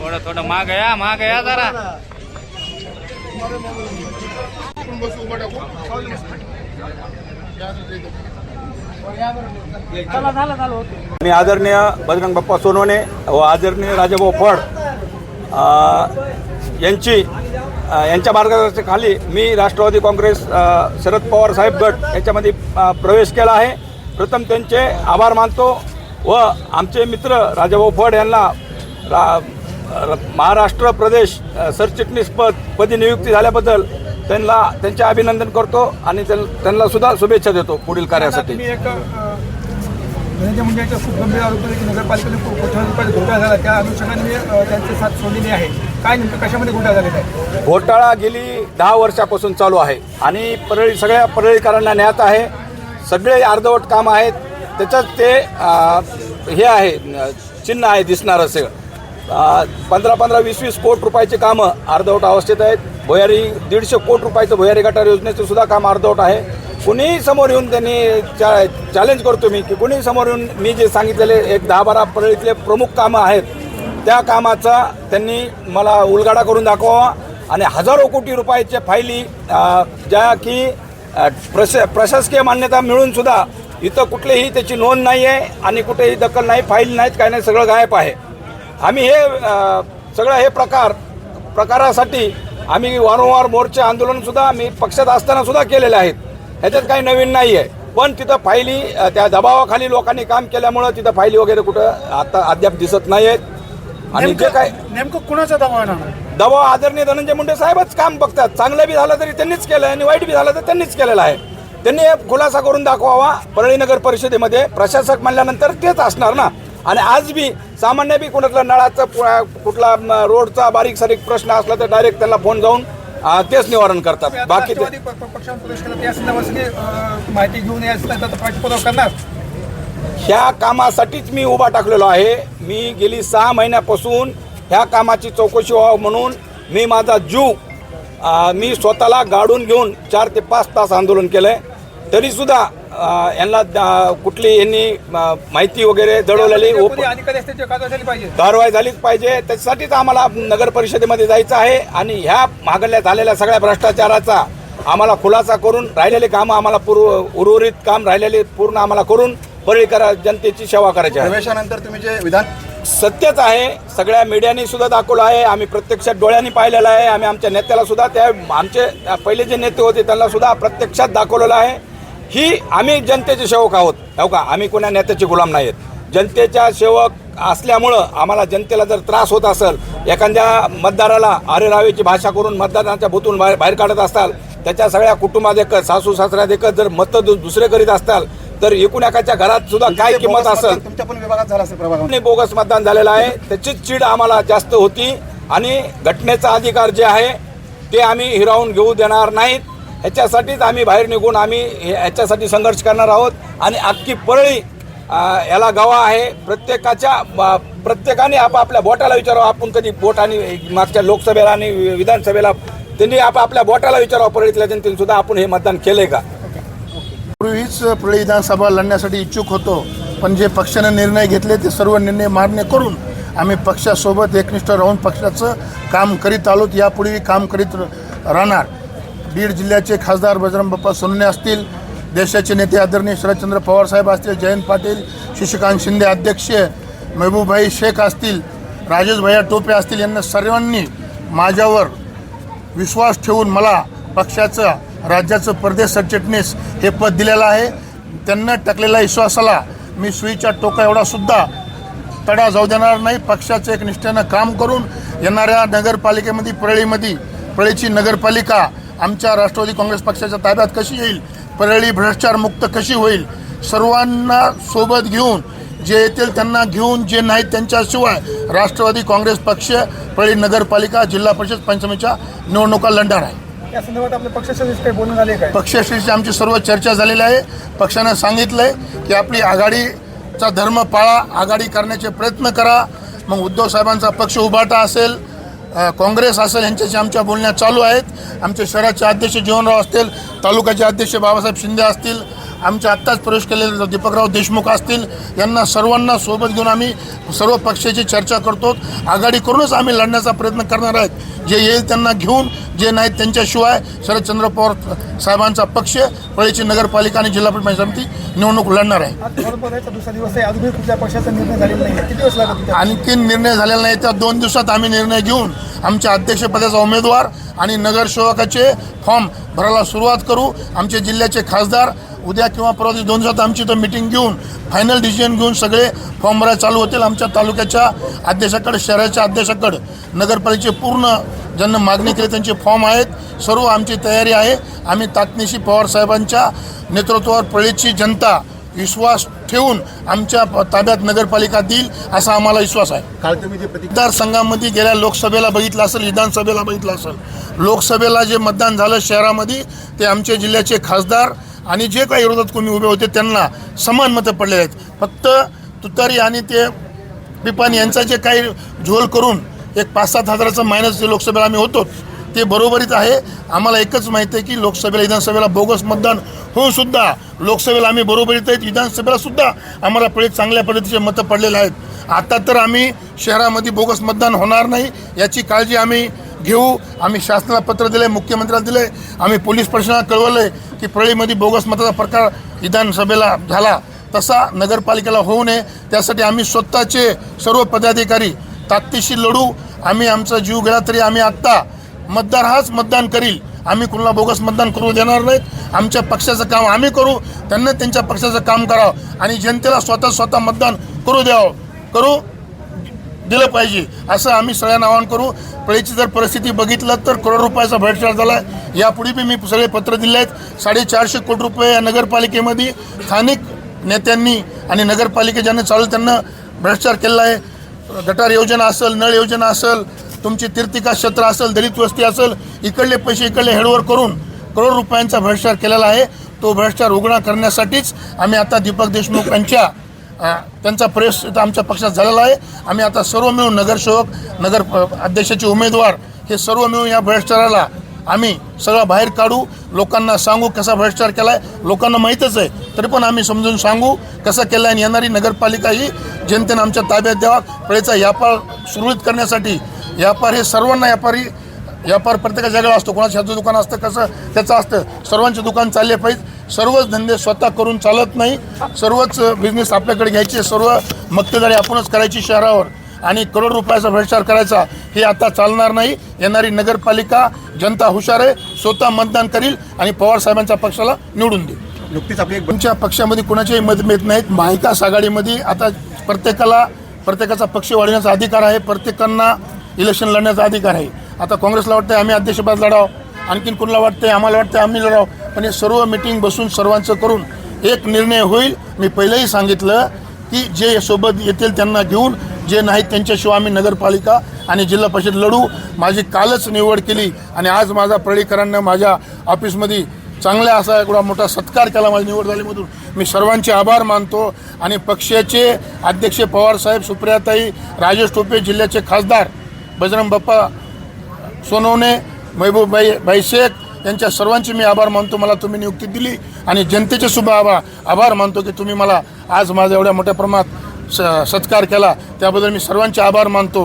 थोडं थोडं माग या माग या जरा. आणि आदरणीय बजरंग बाप्पा सोनवणे व आदरणीय राजाभाऊ फड यांची यांच्या मार्गदर्शनाखाली मी राष्ट्रवादी काँग्रेस शरद पवार साहेब गट याच्यामध्ये प्रवेश केला आहे. प्रथम त्यांचे आभार मानतो व आमचे मित्र राजाभाऊ फड यांना रा महाराष्ट्र प्रदेश अ, सरचिटणीस पद पदी नियुक्ती झाल्याबद्दल त्यांना त्यांचे अभिनंदन करतो आणि त्यां- त्यांना सुद्धा शुभेच्छा देतो पुढील कार्यासाठी. तुम्ही एक अ, धनंजय मुंडेच्या खूप गंभीर आरोप आहे की नगरपालिकेने खूप कोट्यावधी रुपयाचा घोटाळा झाला. त्या अनुषंगाने मी अ, त्यांचे साथ सोडलेली आहे. काय नेमकं कशामध्ये घोटाळा झालेला आहे? घोटाळा गेली दहा वर्षापासून चालू आहे आणि परळी सगळ्या परळीकरांना न्यात आहे. सगळे अर्धवट काम आहेत. त्याच्यात ते हे आहे चिन्ह आहे दिसणारं सगळं. अ, पंधरा पंधरा वीस वीस कोट रुपयाचे कामं अर्धवट अवस्थेत आहेत. भुयारी दीडशे कोट रुपयाचं भुयारी गटार योजनेचं सुद्धा काम अर्धवट आहे. कुणीही समोर येऊन त्यांनी चा चॅलेंज करतो मी की कुणीही समोर येऊन मी जे सांगितलेले एक दहा बारा परळीतले प्रमुख कामं आहेत त्या कामाचा त्यांनी मला उलगाडा करून दाखवावा. आणि हजारो कोटी रुपयाच्या फायली ज्या की प्रश प्रशासकीय मान्यता मिळून सुद्धा इथं कुठलीही त्याची नोंद नाही आहे आणि कुठेही दखल नाही फाईल नाहीत काय नाही सगळं गायब आहे. आम्ही हे सगळं हे प्रकार प्रकारासाठी आम्ही वारंवार मोर्चे आंदोलन सुद्धा मी पक्षात असताना सुद्धा केलेले आहेत. ह्याच्यात काही नवीन नाही आहे. पण तिथं फायली त्या दबावाखाली लोकांनी काम केल्यामुळं तिथं फायली वगैरे कुठं आता अद्याप दिसत नाही आहेत आणि जे काय नेमकं कुणाचा दबाव येणार दबाव आदरणीय धनंजय मुंडे साहेबच काम बघतात. चांगलं बी झालं तरी त्यांनीच केलं आणि वाईट बी झालं तर त्यांनीच केलेलं आहे. त्यांनी हे खुलासा करून दाखवावा. परळी नगर परिषदेमध्ये प्रशासक म्हणल्यानंतर तेच असणार ना. आणि आज बी सामान्य बी कुणातला नळाचं कुठला रोडचा बारीक सारीक प्रश्न असला तर डायरेक्ट त्यांना फोन जाऊन तेच निवारण करतात. बाकी माहिती घेऊन करणार. ह्या कामासाठीच मी उभा टाकलेलो आहे. मी गेली सहा महिन्यापासून ह्या कामाची चौकशी व्हावं म्हणून मी माझा जीव मी स्वतःला गाडून घेऊन चार ते पाच तास आंदोलन केलं आहे तरीसुद्धा यांना कुठली यांनी माहिती वगैरे दडवलेली ते कारवाई झाली पाहिजे कारवाई झालीच पाहिजे त्याच्यासाठीच आम्हाला नगर परिषदेमध्ये जायचं आहे आणि ह्या मागल्या झालेल्या सगळ्या भ्रष्टाचाराचा आम्हाला खुलासा करून राहिलेले कामं आम्हाला पूर्व उर्वरित काम राहिलेले पूर्ण आम्हाला करून परळीकर जनतेची सेवा करायची आहे प्रवेशानंतर तुम्ही जे विधान सत्यच आहे सगळ्या मीडियानी सुद्धा दाखवलं आहे आम्ही प्रत्यक्षात डोळ्यांनी पाहिलेलं आहे आम्ही आमच्या नेत्याला सुद्धा त्या आमचे पहिले जे नेते होते त्यांना सुद्धा प्रत्यक्षात दाखवलेलं आहे ही आम्ही जनतेचे सेवक आहोत. हो का? आम्ही कोणा नेत्याचे गुलाम नाही आहेत जनतेच्या सेवक असल्यामुळं आम्हाला जनतेला जर त्रास होत असेल एखाद्या मतदाराला आरे रावेची भाषा करून मतदारांच्या भूतून बाहेर बाहेर काढत असताल त्याच्या सगळ्या कुटुंबात एकच सासू सासऱ्यात एकच जर मतं दुसरे करीत असताल तर एकूण एकाच्या घरात सुद्धा काय किंमत असेल? असेल बोगस मतदान झालेलं आहे त्याचीच चीड आम्हाला जास्त होती आणि घटनेचा अधिकार जे आहे ते आम्ही हिरावून घेऊ देणार नाहीत. ह्याच्यासाठीच आम्ही बाहेर निघून आम्ही हे- ह्याच्यासाठी संघर्ष करणार आहोत. आणि अख्खी परळी याला गवा आहे. प्रत्येकाच्या प्रत्येकाने आपापल्या बोटाला विचारावं. आपण कधी बोट आणि मागच्या लोकसभेला आणि विधानसभेला त्यांनी आपापल्या बोटाला विचारावं. परळीतल्या जनतेने सुद्धा आपण हे मतदान केलंय का? पूर्वीच प्रळी विधानसभा लढण्यासाठी इच्छुक होतो. पण जे पक्षाने निर्णय घेतले ते सर्व निर्णय मान्य करून आम्ही पक्षासोबत एकनिष्ठ राहून पक्षाचं काम करीत आलो यापुढेही काम करीत राहणार. बीड जिल्ह्याचे खासदार बजरंग बाप्पा सोनने असतील देशाचे नेते आदरणीय शरदचंद्र पवारसाहेब असतील जयंत पाटील शशिकांत शिंदे अध्यक्ष महबूबभाई शेख असतील राजेश भैया टोपे असतील यांना सर्वांनी माझ्यावर विश्वास ठेवून मला पक्षाचं राज्याचं प्रदेश सरचिटणीस हे पद दिलेलं आहे. त्यांना टाकलेल्या विश्वासाला मी सुईच्या टोका एवढा सुद्धा तडा जाऊ देणार नाही. पक्षाचं एक निष्ठेनं काम करून येणाऱ्या नगरपालिकेमध्ये परळीमध्ये परळीची नगरपालिका आमच्या राष्ट्रवादी काँग्रेस पक्षाच्या ताब्यात कशी येईल? परळी भ्रष्टाचार मुक्त कशी होईल? सर्वांना सोबत घेऊन जे येतील त्यांना घेऊन जे नाहीत त्यांच्याशिवाय राष्ट्रवादी काँग्रेस पक्ष परळी नगरपालिका जिल्हा परिषद पंचमीच्या निवडणुका लढणार आहे. या संदर्भात आपल्या पक्षाच्या काही बोलणं झाले काय? पक्षश्रेष्ठी आमची सर्व चर्चा झालेली आहे. पक्षानं सांगितलंय की आपली आघाडीचा धर्म पाळा आघाडी करण्याचे प्रयत्न करा. मग उद्धव साहेबांचा पक्ष उभाटा असेल काँग्रेस असेल यांच्याशी आमच्या बोलण्या चालू आहेत. आमचे शहराचे अध्यक्ष जीवनराव असतील तालुक्याचे अध्यक्ष बाबासाहेब शिंदे असतील आमचे आत्ताच प्रवेश केलेले दीपकराव देशमुख असतील यांना सर्वांना सोबत घेऊन आम्ही सर्व पक्षाची चर्चा करतो. आघाडी करूनच आम्ही लढण्याचा प्रयत्न करणार आहेत. जे येईल त्यांना घेऊन जे नाहीत त्यांच्याशिवाय शरदचंद्र पवार साहेबांचा पक्ष पळीची नगरपालिका आणि जिल्हा परिषद समिती निवडणूक लढणार आहे. आणखीन निर्णय झालेला नाही. त्या दोन दिवसात आम्ही निर्णय घेऊन आमच्या अध्यक्षपदाचा उमेदवार आणि नगरसेवकाचे फॉर्म भरायला सुरुवात करू. आमचे जिल्ह्याचे खासदार उद्या किंवा परवा दोन दिवसात आमची इथं मिटिंग घेऊन फायनल डिसिजन घेऊन सगळे फॉर्म भरायला चालू होतील. आमच्या तालुक्याच्या अध्यक्षाकडे शहराच्या अध्यक्षाकडे नगरपालिकेचे पूर्ण ज्यांना मागणी केली त्यांचे फॉर्म आहेत. सर्व आमची तयारी आहे. आम्ही ताकनीशी पवार साहेबांच्या नेतृत्वावर पळीची जनता विश्वास ठेवून आमच्या ताब्यात नगरपालिका देईल असा आम्हाला विश्वास आहे. काल तुम्ही जे प्रति मतदारसंघामध्ये गेल्या लोकसभेला बघितलं असेल विधानसभेला बघितलं असेल लोकसभेला जे मतदान झालं शहरामध्ये ते आमच्या जिल्ह्याचे खासदार आणि जे काही विरोधात कोणी उभे होते त्यांना समान मतं पडलेले आहेत. फक्त तुतारी आणि ते पिपाणी यांचा जे काही झोल करून एक पाच सात हजाराचं मायनस जे लोकसभेला आम्ही होतो ते बरोबरीच आहे. आम्हाला एकच माहिती आहे की लोकसभेला विधानसभेला बोगस मतदान होऊन सुद्धा लोकसभेला आम्ही बरोबरीत आहेत. विधानसभेला सुद्धा आम्हाला पडे चांगल्या पद्धतीचे मतं पडलेले आहेत. आता तर आम्ही शहरामध्ये बोगस मतदान होणार नाही याची काळजी आम्ही घेऊ. आम्ही शासनाला पत्र दिले मुख्यमंत्र्याला दिले आम्ही पोलीस प्रशासनाला कळवलं आहे की परळीमध्ये बोगस मताचा प्रकार विधानसभेला झाला तसा नगरपालिकेला होऊ नये. त्यासाठी आम्ही स्वतःचे सर्व पदाधिकारी ताकदीशी लढू. आम्ही आमचा जीव गेला तरी आम्ही आत्ता मतदार हाच मतदान करील. आम्ही कुणाला बोगस मतदान करू देणार नाहीत. आमच्या पक्षाचं काम आम्ही करू. त्यांना त्यांच्या पक्षाचं काम करावं आणि जनतेला स्वतः स्वतः मतदान करू द्यावं. करू. दिलं पाहिजे असं आम्ही सगळ्यांना आवाहन करू. पळीची जर परिस्थिती बघितलं तर करोड रुपयाचा भ्रष्टाचार झाला आहे यापुढे बी मी सगळे पत्र दिले आहेत. साडेचारशे कोटी रुपये या नगरपालिकेमध्ये स्थानिक नेत्यांनी आणि नगरपालिके ज्यांना चालू त्यांना भ्रष्टाचार केलेला आहे. गटार योजना असेल नळ योजना असेल तुमची तीर्थिका क्षेत्र असेल दलित वस्ती असेल इकडले पैसे इकडले हेडवर करून करोड रुपयांचा भ्रष्टाचार केलेला आहे. तो भ्रष्टाचार उघडा करण्यासाठीच आम्ही आता दीपक देशमुख यांच्या त्यांचा प्रवेश इथं आमच्या पक्षात झालेला आहे. आम्ही आता सर्व मिळून नगरसेवक नगर अध्यक्षाचे उमेदवार हे सर्व मिळून या भ्रष्टाचाराला आम्ही सगळं बाहेर काढू. लोकांना सांगू कसा भ्रष्टाचार केला आहे लोकांना माहीतच आहे. तरी पण आम्ही समजून सांगू कसा केला आहे आणि येणारी नगरपालिका ही जनतेनं आमच्या ताब्यात द्यावा. पळेचा व्यापार सुरळीत करण्यासाठी व्यापार हे सर्वांना व्यापारी व्यापार प्रत्येकाच्या जागेवर असतो. कोणाचं ह्याचं दुकान असतं कसं त्याचं असतं. सर्वांचे दुकान चालले पाहिजे. सर्वच धंदे स्वतः करून चालत नाही. सर्वच बिझनेस आपल्याकडे घ्यायचे सर्व मक्तेदारी आपणच करायची शहरावर. आणि करोड रुपयाचा भ्रष्टाचार करायचा हे आता चालणार नाही. येणारी नगरपालिका जनता हुशार आहे स्वतः मतदान करील आणि पवार साहेबांच्या पक्षाला निवडून देईल. नुकतीच आपली एक तुमच्या पक्षामध्ये कुणाच्याही मतभेद नाहीत. महाविकास आघाडीमध्ये आता प्रत्येकाला प्रत्येकाचा पक्ष वाढवण्याचा अधिकार आहे. प्रत्येकांना इलेक्शन लढण्याचा अधिकार आहे. आता काँग्रेसला वाटतं आम्ही अध्यक्षपद लढाव. आणखीन कुणाला वाटते आम्हाला वाटतं आम्ही लढाव पण हे सर्व मिटिंग बसून सर्वांचं करून एक निर्णय होईल. मी पहिलेही सांगितलं की जे सोबत येतील त्यांना घेऊन जे नाहीत त्यांच्याशिवाय आम्ही नगरपालिका आणि जिल्हा परिषद लढू. माझी कालच निवड केली आणि आज माझा परळीकरांना माझ्या ऑफिसमध्ये चांगला असा एवढा मोठा सत्कार केला माझी निवड झालीमधून मी सर्वांचे आभार मानतो आणि पक्षाचे अध्यक्ष पवारसाहेब सुप्रियाताई राजेश टोपे जिल्ह्याचे खासदार बजरंग बाप्पा सोनवणे महबूब भाई भाई शेख यांच्या सर्वांचे मी आभार मानतो. मला तुम्ही नियुक्ती दिली आणि जनतेचे सुद्धा आभार आभार मानतो की तुम्ही मला आज माझा एवढ्या मोठ्या प्रमाणात स सत्कार केला. त्याबद्दल मी सर्वांचे आभार मानतो.